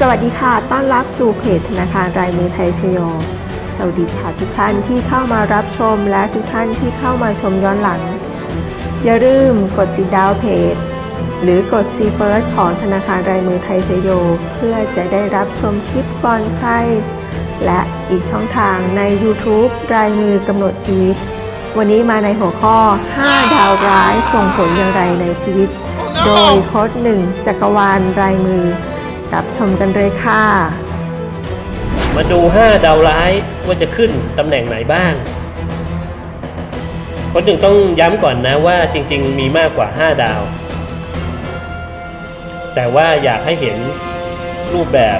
สวัสดีค่ะ ต้อนรับสู่เพจธนาคารรายมือไทยชโย สวัสดีค่ะทุกท่านที่เข้ามารับชมและทุกท่านที่เข้ามาชมย้อนหลัง อย่าลืมกดติดดาวเพจ หรือกด See First ของธนาคารรายมือไทยชโย เพื่อจะได้รับชมคลิปก่อนใคร และอีกช่องทางใน YouTube รายมือกำหนดชีวิต วันนี้มาในหัวข้อ 5 ดาวร้ายส่งผลอย่างไรในชีวิต โดยโค้ดหนึ่งจักรวาลรายมือ รับชมกันเลยค่ะ มาดู 5 ดาวร้ายว่าจะขึ้นตำแหน่งไหนบ้างคนหนึ่งต้องย้ำก่อนนะว่าจริง ๆ มีมากกว่า 5 ดาว แต่ว่าอยากให้เห็นรูปแบบ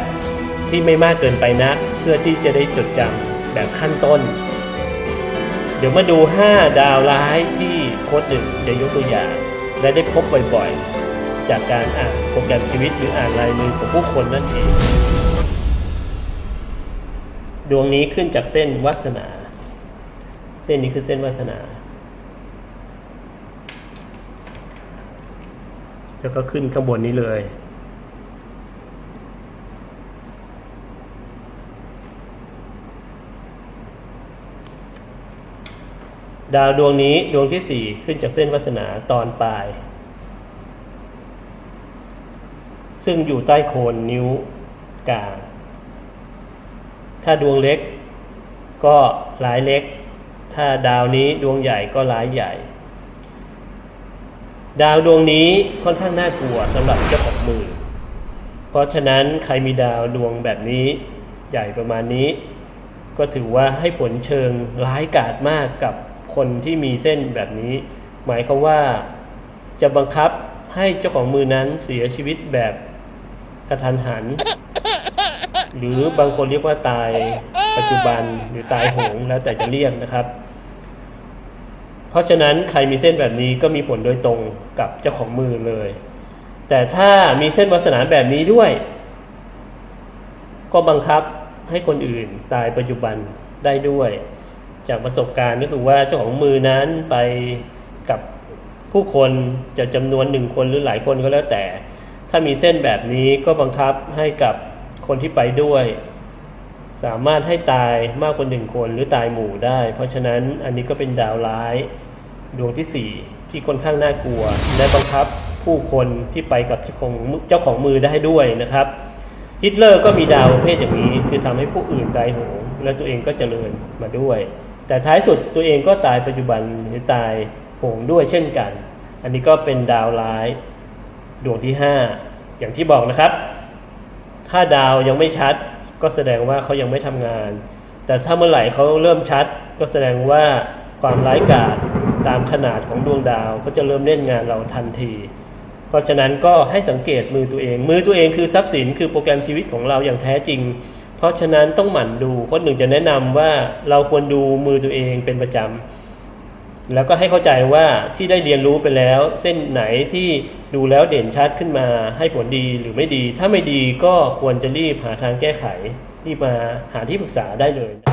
ที่ไม่มากเกินไปนักเพื่อที่จะได้จดจำแบบขั้นต้น เดี๋ยวมาดู 5 ดาวร้ายที่โค้ดหนึ่งจะยกตัวอย่าง และได้พบบ่อยๆ จากการอ่านโปรแกรมชีวิตหรืออ่านลายมือของผู้คนนั่นเอง ดวงนี้ขึ้นจากเส้นวาสนา เส้นนี้คือเส้นวาสนา แล้วก็ขึ้นข้างบนนี้เลยดาวดวงนี้ดวงที่สี่ขึ้นจากเส้นวาสนาตอนปลาย ซึ่งอยู่ใต้โคนนิ้วกลาง ถ้าดวงเล็กก็ร้ายเล็ก ถ้าดาวนี้ดวงใหญ่ก็ร้ายใหญ่ ดาวดวงนี้ค่อนข้างน่ากลัวสำหรับเจ้าของมือ เพราะฉะนั้นใครมีดาวดวงแบบนี้ใหญ่ประมาณนี้ ก็ถือว่าให้ผลเชิงร้ายกาจมากกับคนที่มีเส้นแบบนี้ หมายความว่าจะบังคับให้เจ้าของมือนั้นเสียชีวิตแบบ กระทันหัน หรือบางคนเรียกว่าตายปัจจุบันหรือตายโหงแล้วแต่จะเรียกนะครับ เพราะฉะนั้นใครมีเส้นแบบนี้ก็มีผลโดยตรงกับเจ้าของมือเลย แต่ถ้ามีเส้นวาสนาแบบนี้ด้วย ก็บังคับให้คนอื่นตายปัจจุบันได้ด้วย จากประสบการณ์ก็คือว่าเจ้าของมือนั้นไปกับผู้คนจะจำนวนหนึ่งคนหรือหลายคนก็แล้วแต่ ถ้ามีเส้นแบบนี้ก็บังคับให้กับคนที่ไปด้วย สามารถให้ตายมากกว่าหนึ่งคนหรือตายหมู่ได้ เพราะฉะนั้นอันนี้ก็เป็นดาวร้ายดวงที่สี่ที่ค่อนข้างน่ากลัว และบังคับผู้คนที่ไปกับเจ้าของเจ้าของมือได้ด้วยนะครับฮิตเลอร์ก็มีดาวประเภทอย่างนี้ คือทำให้ผู้อื่นตายโหงและตัวเองก็เจริญมาด้วย แต่ท้ายสุดตัวเองก็ตายปัจจุบันหรือตายโหงด้วยเช่นกัน อันนี้ก็เป็นดาวร้าย ดวงที่ห้าอย่างที่บอกนะครับ ถ้าดาวยังไม่ชัด ก็แสดงว่าเขายังไม่ทำงาน แต่ถ้าเมื่อไหร่เขาเริ่มชัด ก็แสดงว่าความร้ายกาจตามขนาดของดวงดาวก็จะเริ่มเล่นงานเราทันที เพราะฉะนั้นก็ให้สังเกตมือตัวเอง มือตัวเองคือทรัพย์สินคือโปรแกรมชีวิตของเราอย่างแท้จริง เพราะฉะนั้นต้องหมั่นดูคนหนึ่งจะแนะนำว่าเราควรดูมือตัวเองเป็นประจำ แล้วก็ให้เข้าใจว่าที่ได้เรียนรู้ไปแล้ว เส้นไหนที่ดูแล้วเด่นชัดขึ้นมาให้ผลดีหรือไม่ดี ถ้าไม่ดีก็ควรจะรีบหาทางแก้ไขรีบมาหาที่ปรึกษาได้เลยนะ